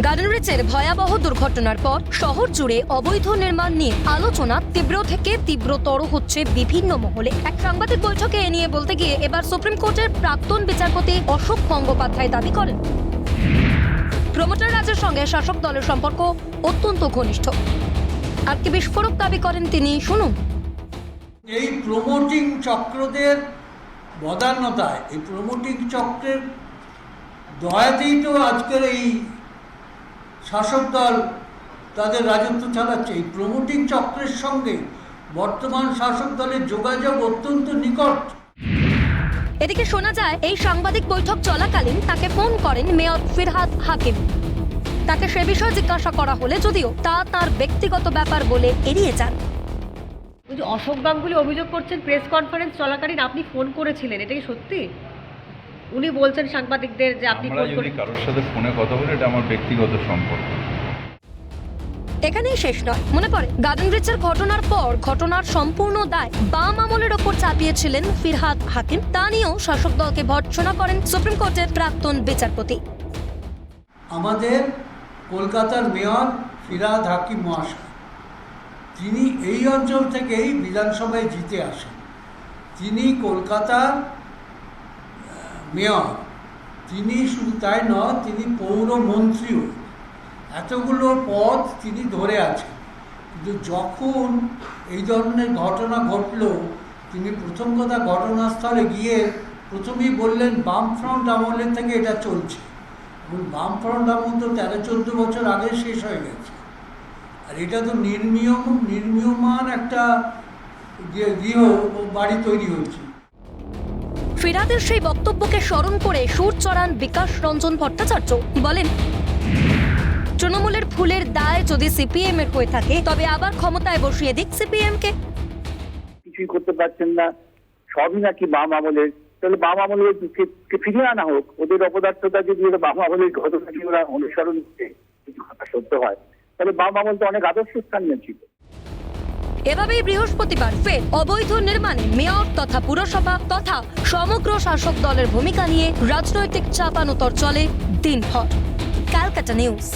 Garden রিচের ভয়াবহ দুর্ঘটনার পর শহর জুড়ে অবৈধ নির্মাণ নিয়ে আলোচনা তীব্র থেকে তীব্রতর হচ্ছে বিভিন্ন মহলে। এক সাংবাদিক বৈঠকে এ নিয়ে বলতে গিয়ে এবার সুপ্রিম কোর্টের প্রাক্তন বিচারপতি অশোক গঙ্গোপাধ্যায় দাবি করেন। প্রমোটার রাজের সঙ্গে শাসক দলের সম্পর্ক অত্যন্ত ঘনিষ্ঠ। আর কি বিস্ফোরক দাবি করেন তিনি, শুনুন। এই প্রমোটিং চক্রদের বদান্যতায়, এই প্রমোটিং চক্রের দয়াতেই তো আজকের এই শাসক দল তাদের রাজত্ব চালাচ্ছে। এই প্রমোটিং চক্রের সঙ্গে বর্তমান শাসক দলের যোগাযোগ অত্যন্ত নিকট। এদিকে শোনা যায় এই সাংবাদিক বৈঠক চলাকালীন তাকে ফোন করেন মেয়র ফিরহাদ হাকিম। তাকে সে বিষয়ে জিজ্ঞাসা করা হলে যদিও তা তার ব্যক্তিগত ব্যাপার বলে এড়িয়ে যান। অশোক গাঙ্গুলি অভিযোগ করছেন প্রেস কনফারেন্স চলাকালীন আপনি ফোন করেছিলেন এটা কি সত্যি? উনি বলছেন সাংবাদিকদের যে আপনি আমরা ফোন যদি কারোর সাথে ফোনে কথা বলি এটা আমার ব্যক্তিগত সম্পর্ক। এখানেই শেষ নয়। মনে পড়ে গার্ডেন ব্রিজের ঘটনার পর ঘটনার সম্পূর্ণ দায় বাম আমলের ওপর চাপিয়েছিলেন ফিরহাদ হাকিম। তা নিয়েও শাসক দলকে ভর্ৎসনা করেন সুপ্রিম কোর্টের প্রাক্তন বিচারপতি। আমাদের কলকাতার মেয়র ফিরাদ হাকিম মহাশয় তিনি এই অঞ্চল থেকেই বিধানসভায় জিতে আসেন তিনি কলকাতার মেয়র তিনি শুধু তাই নয়, তিনি পৌরমন্ত্রীও এতগুলো পদ তিনি ধরে আছেন। কিন্তু যখন এই ধরনের ঘটনা ঘটলো, তিনি প্রথম কথা ঘটনাস্থলে গিয়ে প্রথমেই বললেন, বামফ্রন্ট আমলের থেকে এটা চলছে। এবং বামফ্রন্ট আমল তো তেরো চোদ্দ বছর আগে শেষ হয়ে গেছে। আর এটা তো নির্মীয়ম নির্মীয়মান একটা গৃহ- গৃহ বাড়ি তৈরি হচ্ছে ফিরহাদের সেই বক্তব্যকে স্মরণ করে সুর চড়ান বিকাশ রঞ্জন ভট্টাচার্য। বলেন, তৃণমূলের ফুলের দায় যদি সিপিএম এর হয়ে থাকে, তবে আবার ক্ষমতায় বসিয়ে দিক সিপিএম কে। কিছুই করতে পারছেন না। সবই নাকি বাম আমলের। তাহলে বাম আমলের ফিরিয়ে আনা হোক? ওদের অপদার্থতা যদি বাম আমলের ঘটনাকে ওরা অনুসরণ করতে কিছু কথা সত্য হয়, তাহলে বাম আমল তো অনেক আদর্শ স্থান ছিল এভাবেই বৃহস্পতিবার ফের অবৈধ নির্মাণে মেয়র তথা পুরসভা তথা সমগ্র শাসক দলের ভূমিকা নিয়ে রাজনৈতিক চাপানোতর চলে দিনভর। Calcutta news.